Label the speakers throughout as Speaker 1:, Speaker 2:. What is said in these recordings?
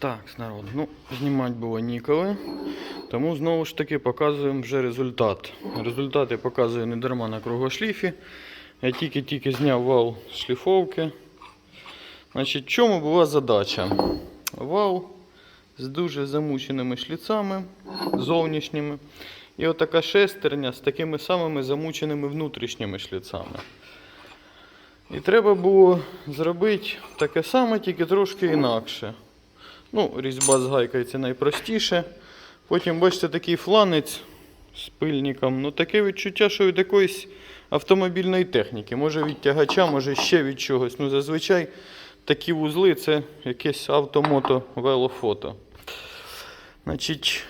Speaker 1: Так, народ, ну, знімати було ніколи. Тому знову ж таки показуємо вже результат. Результат я показую не дарма на кругошліфі. Я тільки-тільки зняв вал шліфовки. Значить, чому була задача? Вал з дуже замученими шліцами зовнішніми. І отака шестерня з такими самими замученими внутрішніми шліцами. І треба було зробити таке саме, тільки трошки інакше. Ну, різьба з гайкою це найпростіше. Потім, бачите, такий фланець з пильником. Ну, таке відчуття, що від якоїсь автомобільної техніки. Може від тягача, може ще від чогось. Ну, зазвичай такі вузли це якесь автомото велофото. Значить,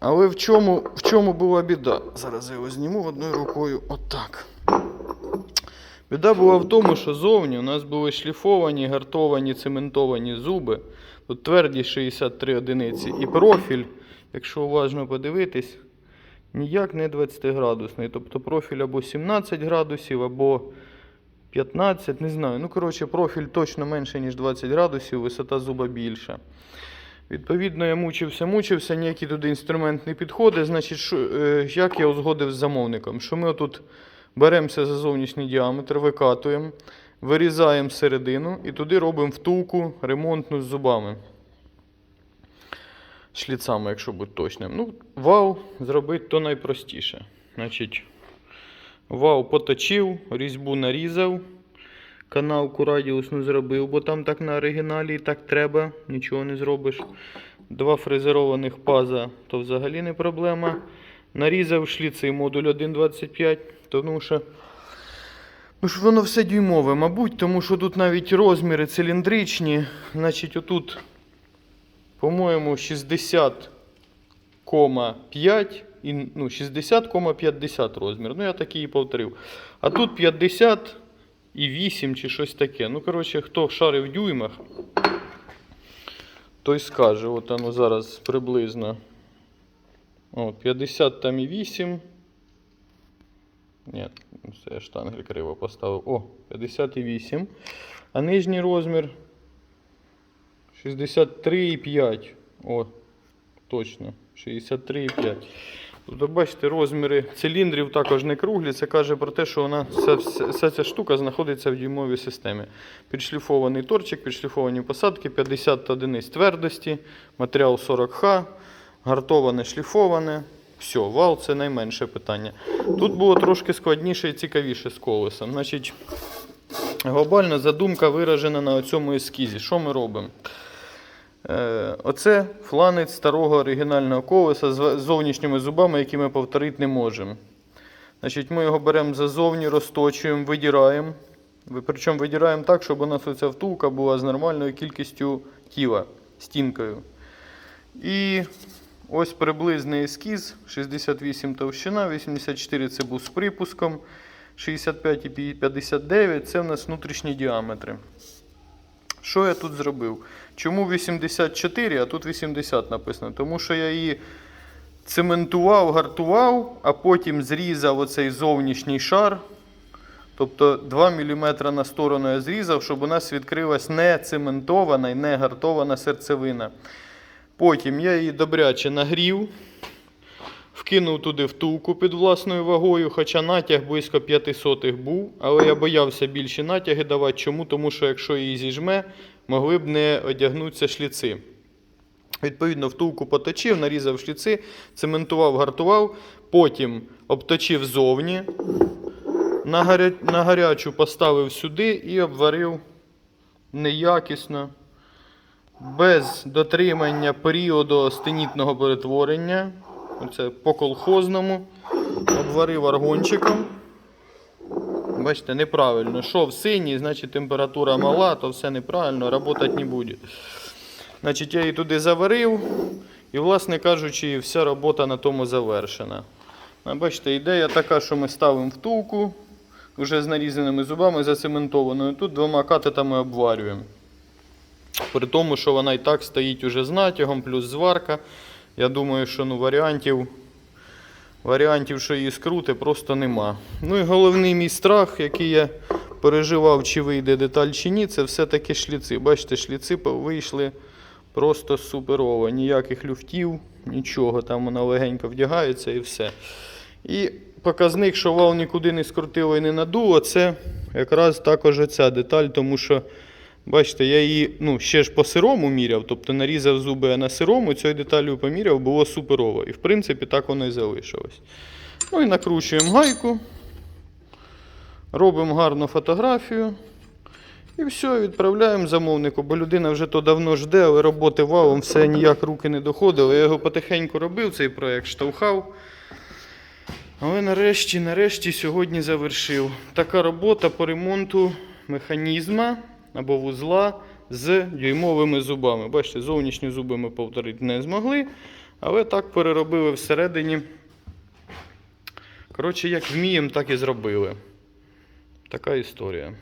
Speaker 1: але в чому, в чому була біда? Зараз я його зніму одною рукою. Отак. Біда була в тому, що зовні у нас були шліфовані, гартовані, цементовані зуби. Тут тверді 63 одиниці. І профіль, якщо уважно подивитись, ніяк не 20 градусний. Тобто профіль або 17 градусів, або 15, не знаю. Ну, коротше, профіль точно менше, ніж 20 градусів, висота зуба більша. Відповідно, я мучився, мучився, ніякий туди інструмент не підходить. Значить, що, е, як я узгодив з замовником, що ми отут беремося за зовнішній діаметр, викатуємо, вирізаємо середину і туди робимо втулку ремонтну з зубами. Шліцами, якщо бути точним. Ну, вал зробити то найпростіше. Значить, вал поточив, різьбу нарізав, канавку радіусну зробив, бо там так на оригіналі і так треба, нічого не зробиш. Два фрезерованих паза то взагалі не проблема. Нарізав шліци модуль 1.25, тому що. Ну ж воно все дюймове, мабуть, тому що тут навіть розміри циліндричні. Значить, отут, по-моєму, 60,5 і ну, 60,50 розмір. Ну, я такий і повторив. А тут 50 і 8 чи щось таке. Ну, коротше, хто шарив в дюймах, той скаже, от воно зараз приблизно. О, 50 там і 8. Ні, я штангель криво поставив. О, 58. А нижній розмір 63,5. О, точно. 63,5. Тобто, бачите, розміри циліндрів також не круглі. Це каже про те, що вона, вся, вся, вся ця штука знаходиться в дюймовій системі. Підшліфований торчик, підшліфовані посадки, 50 одиниць твердості, матеріал 40Х, гартоване, шліфоване. Все, вал це найменше питання. Тут було трошки складніше і цікавіше з колесом. Значить, глобальна задумка виражена на цьому ескізі. Що ми робимо? Е, оце фланець старого оригінального колеса з зовнішніми зубами, які ми повторити не можемо. Значить, Ми його беремо зазовні, розточуємо, видираємо. Ви- Причому видираємо так, щоб у нас оця втулка була з нормальною кількістю тіла, стінкою. І ось приблизний ескіз: 68 товщина, 84 це був з припуском, 65 і 59 це в нас внутрішні діаметри. Що я тут зробив? Чому 84, а тут 80 написано? Тому що я її цементував, гартував, а потім зрізав оцей зовнішній шар. Тобто 2 мм на сторону я зрізав, щоб у нас відкрилась не цементована і не гартована серцевина. Потім я її добряче нагрів, вкинув туди втулку під власною вагою, хоча натяг близько 500 був, але я боявся більші натяги давати. Чому? Тому що якщо її зіжме, могли б не одягнутися шліци. Відповідно, втулку поточив, нарізав шліци, цементував, гартував, потім обточив зовні, на, гарячу поставив сюди і обварив неякісно, без дотримання періоду стенітного перетворення. Оце по колхозному. Обварив аргончиком. Бачите, неправильно. Шов синій, значить температура мала, то все неправильно, працювати не буде. Значить, я її туди заварив, і, власне кажучи, вся робота на тому завершена. Бачите, ідея така, що ми ставимо втулку вже з нарізаними зубами, зацементованою. Тут двома катетами обварюємо. При тому, що вона і так стоїть уже з натягом, плюс зварка. Я думаю, що ну, варіантів, варіантів, що її скрути, просто нема. Ну і головний мій страх, який я переживав, чи вийде деталь чи ні, це все-таки шліци. Бачите, шліци вийшли Просто суперово. Ніяких люфтів, нічого. Там вона легенько вдягається і все. І показник, що вал нікуди не скрутило і не надуло, це якраз також оця деталь, тому що, бачите, я її ну, ще ж по сирому міряв, тобто нарізав зуби, на сирому цією деталлю поміряв, було суперово. І в принципі так воно і залишилось. Ну і накручуємо гайку, робимо гарну фотографію. І все, відправляємо замовнику, бо людина вже то давно жде, але роботи валом все ніяк руки не доходили. Я його потихеньку робив, цей проєкт штовхав. Але нарешті, нарешті сьогодні завершив. Така робота по ремонту механізма або вузла з дюймовими зубами. Бачите, зовнішні зуби ми повторити не змогли, але так переробили всередині. Коротше, як вміємо, так і зробили. Така історія.